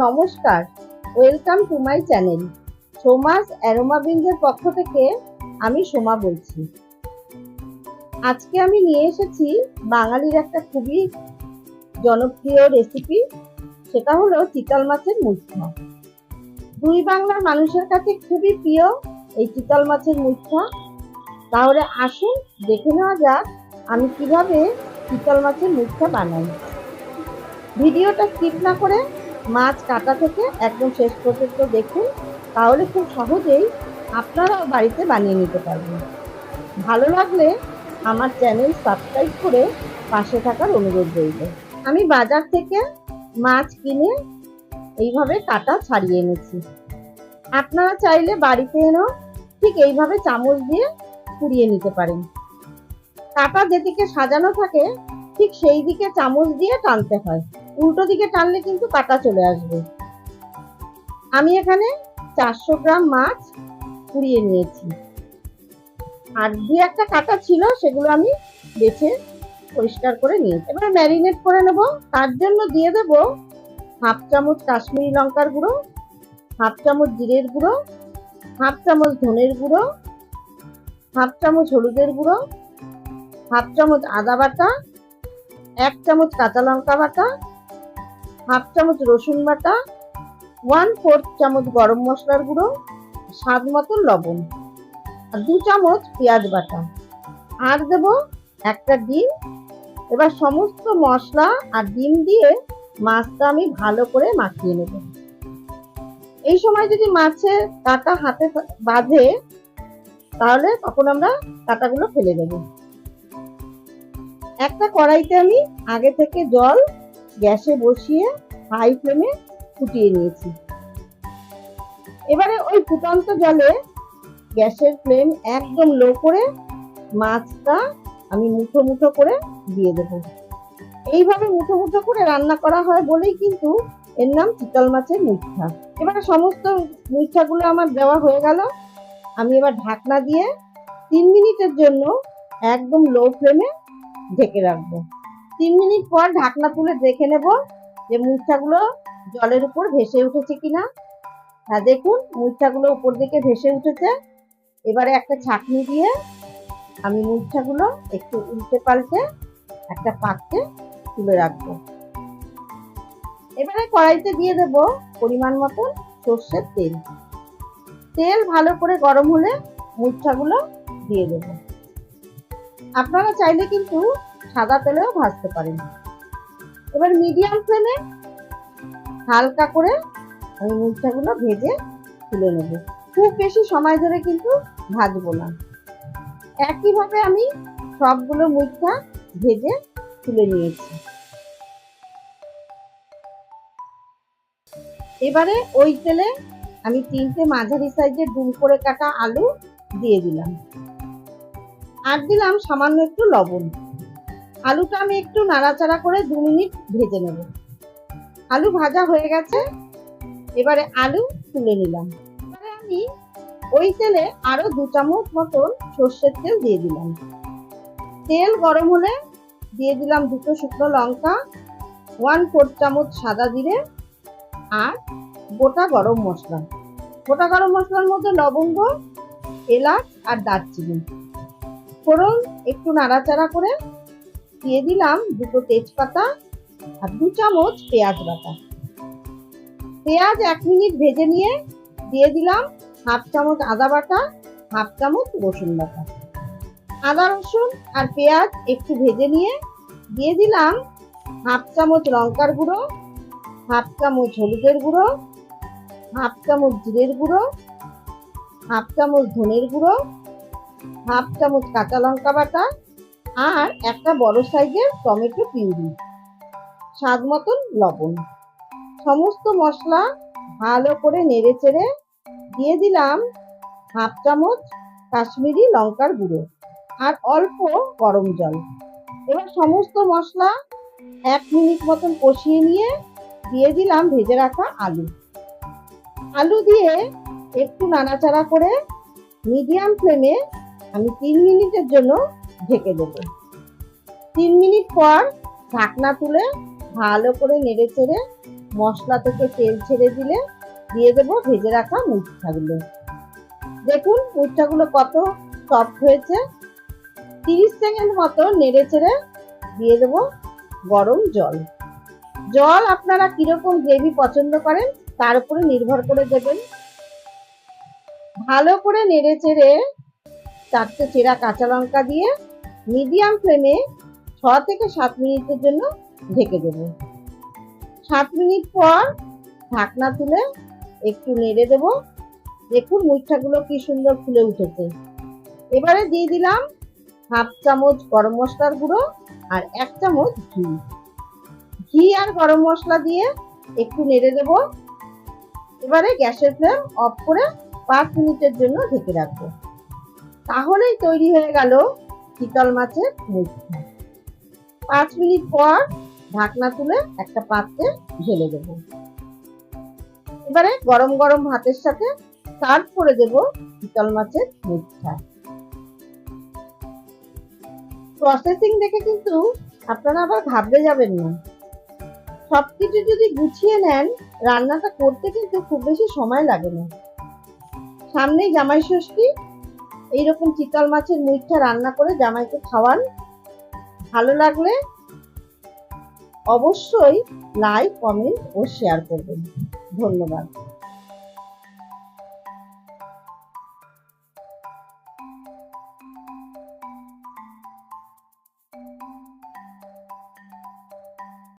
নমস্কার। Welcome to my channel Soma's aroma বিনসের পক্ষ থেকে আমি সোমা বলছি। আজকে আমি নিয়ে এসেছি বাঙালির একটা খুবই জনপ্রিয় রেসিপি সেটা হলো চিতল মাছের মুঠা দুই বাংলার মানুষের কাছে খুবই প্রিয় এই চিতল মাছের মুঠা তাহলে আসুন দেখে নেওয়া যাক আমি কীভাবে চিতল মাছের মুঠা বানাই। ভিডিওটা স্কিপ না করে মাছ কাটা থেকে একদম শেষ পর্যন্ত দেখুন, তাহলে খুব সহজেই আপনারাও বাড়িতে বানিয়ে নিতে পারবেন। ভালো লাগলে আমার চ্যানেল সাবস্ক্রাইব করে পাশে থাকার অনুরোধ রইল। আমি বাজার থেকে মাছ কিনে এইভাবে কাটা ছাড়িয়ে এনেছি। আপনারা চাইলে বাড়িতে এনেও ঠিক এইভাবে চামচ দিয়ে কুড়িয়ে নিতে পারেন। কাটা যেদিকে সাজানো থাকে, ঠিক সেই দিকে চামচ দিয়ে টানতে হয়। উল্টো দিকে টানলে কিন্তু কাটা চলে আসবে। আমি এখানে চারশো গ্রাম মাছ কুড়িয়ে নিয়েছি। আর দু একটা কাটা ছিল, সেগুলো আমি বেছে পরিষ্কার করে নিয়েছি। এবার ম্যারিনেট করে নেব। তার জন্য দিয়ে দেব হাফ চামচ কাশ্মীরি লঙ্কার গুঁড়ো, হাফ চামচ জিরের গুঁড়ো, হাফ চামচ ধনের গুঁড়ো, হাফ চামচ হলুদের গুঁড়ো, হাফ চামচ আদা বাটা, এক চামচ কাঁচা লঙ্কা বাটা হাফ চামচ রসুন বাটা ওয়ান ফোর্থ চামচ গরম মশলার গুঁড়ো, স্বাদ মতো লবণ আর দু চামচ পেঁয়াজ বাটা। আর দেব একটা ডিম। এবার সমস্ত মশলা আর ডিম দিয়ে মাছটা আমি ভালো করে মাখিয়ে নেব। এই সময় যদি মাছের কাটা হাতে বাঁধে, তাহলে তখন আমরা কাটাগুলো ফেলে দেব। একটা কড়াইতে আমি আগে থেকে জল গ্যাসে বসিয়ে হাই ফ্লেমে ফুটিয়ে নিয়েছি। এবারে ওই ফুটন্ত জলে গ্যাসের ফ্লেম একদম লো করে মাছটা আমি মুঠো মুঠো করে দিয়ে দেব। এইভাবে মুঠো মুঠো করে রান্না করা হয় বলেই কিন্তু এর নাম চিতল মাছের মুঠা। এবারে সমস্ত মুঠাগুলো আমার দেওয়া হয়ে গেল। আমি এবার ঢাকনা দিয়ে তিন মিনিটের জন্য একদম লো ফ্লেমে ঢেকে রাখব। তিন মিনিট পর ঢাকনা তুলে দেখে নেব যে মুঠাগুলো জলের উপর ভেসে উঠেছে কিনা। হ্যাঁ দেখুন মুঠাগুলো উপর দিকে ভেসে উঠেছে। এবারে একটা ছাঁকনি দিয়ে আমি মুঠাগুলো একটু উল্টে পাল্টে একটা পাত্রে তুলে রাখব। এবারে কড়াইতে দিয়ে দেব পরিমাণ মতন সর্ষের তেল। তেল ভালো করে গরম হলে মুঠাগুলো দিয়ে দেব। আপনারা চাইলে কিন্তু সাদা তেলেও ভাজতে পারেন। এবার মিডিয়াম ফ্লেমে হালকা করে আমি মুঠাগুলো ভেজে তুলে নেব। খুব বেশি সময় ধরে কিন্তু ভাজবো না। একইভাবে আমি সবগুলো মুঠা ভেজে তুলে নিয়েছি। এবারে ওই তেলে আমি তিনটে মাঝারি সাইজের ডুম করে কাটা আলু দিয়ে দিলাম। আর দিলাম সামান্য একটু লবণ। আলুটা আমি একটু নাড়াচাড়া করে দু মিনিট ভেজে নেব। আলু ভাজা হয়ে গেছে। এবারে আলু তুলে নিলাম। আমি ওই তেলে আরও দু চামচ মতন সর্ষের তেল দিয়ে দিলাম। তেল গরম হলে দিয়ে দিলাম দুটো শুকনো লঙ্কা ওয়ান ফোর চামচ সাদা জিরে আর গোটা গরম মশলা। গোটা গরম মশলার মধ্যে লবঙ্গ, এলাচ আর দারচিনি। ফোড়ন একটু নাড়াচাড়া করে দিয়ে দিলাম দুটো তেজপাতা আর দু চামচ পেঁয়াজ বাটা। পেঁয়াজ এক মিনিট ভেজে নিয়ে দিয়ে দিলাম হাফ চামচ আদা বাটা, হাফ চামচ রসুন বাটা। আদা, রসুন আর পেঁয়াজ একটু ভেজে নিয়ে দিয়ে দিলাম হাফ চামচ লঙ্কার গুঁড়ো, হাফ চামচ হলুদের গুঁড়ো, হাফ চামচ জিরের গুঁড়ো, হাফ চামচ ধনের গুঁড়ো, হাফ চামচ কাঁচা লঙ্কা বাটা আর একটা বড় সাইজের টমেটো পিউরি, স্বাদ মতন লবণ। সমস্ত মশলা ভালো করে নেড়ে চেড়ে দিয়ে দিলাম হাফ চামচ কাশ্মীরি লঙ্কার গুঁড়ো আর অল্প গরম জল। এবার সমস্ত মশলা এক মিনিট মতন কষিয়ে নিয়ে দিয়ে দিলাম ভেজে রাখা আলু। আলু দিয়ে একটু নাড়াচাড়া করে মিডিয়াম ফ্লেমে আমি তিন মিনিটের জন্য ঢেকে দেবো। তিন মিনিট পর ঢাকনা তুলে ভালো করে নেড়ে চেড়ে মশলা থেকে তেল ছেড়ে দিলে দিয়ে দেবো ভেজে রাখা মুঠাগুলো দেখুন মুঠাগুলো কত সফট হয়েছে। তিরিশ সেকেন্ড মতো নেড়ে চেড়ে দিয়ে দেবো গরম জল। জল আপনারা কীরকম গ্রেভি পছন্দ করেন তার উপরে নির্ভর করে দেবেন। ভালো করে নেড়ে চেড়ে চারটে চেরা কাঁচা লঙ্কা দিয়ে মিডিয়াম ফ্লেমে ছ থেকে সাত মিনিটের জন্য ঢেকে দেব। সাত মিনিট পর ঢাকনা তুলে একটু নেড়ে দেব। দেখুন মুঠাগুলো কি সুন্দর ফুলে উঠেছে। এবারে দিয়ে দিলাম হাফ চামচ গরম মশলার গুঁড়ো আর এক চামচ ঘি। ঘি আর গরম মশলা দিয়ে একটু নেড়ে দেব। এবারে গ্যাসের ফ্লেম অফ করে পাঁচ মিনিটের জন্য ঢেকে রাখব। তাহলেই তৈরি হয়ে গেল চিতল মাছের মুখা। পাঁচ মিনিট পর ঢাকনা তুলে একটা পাত্রে ঢেলে দেব। এবারে গরম গরম ভাতের সাথে সার্ভ করে দেব চিতল মাছের মুখা প্রসেসিং দেখে কিন্তু আপনারা আবার ঘাবড়ে যাবেন না। সবকিছু যদি গুছিয়ে নেন, রান্নাটা করতে কিন্তু খুব বেশি সময় লাগে না। সামনেই জামাই ষষ্ঠী এইরকম চিতল মাছের মুইঠা রান্না করে জামাইকে খাওয়ান। ভালো লাগলে অবশ্যই লাইক কমেন্ট ও শেয়ার করবেন। ধন্যবাদ।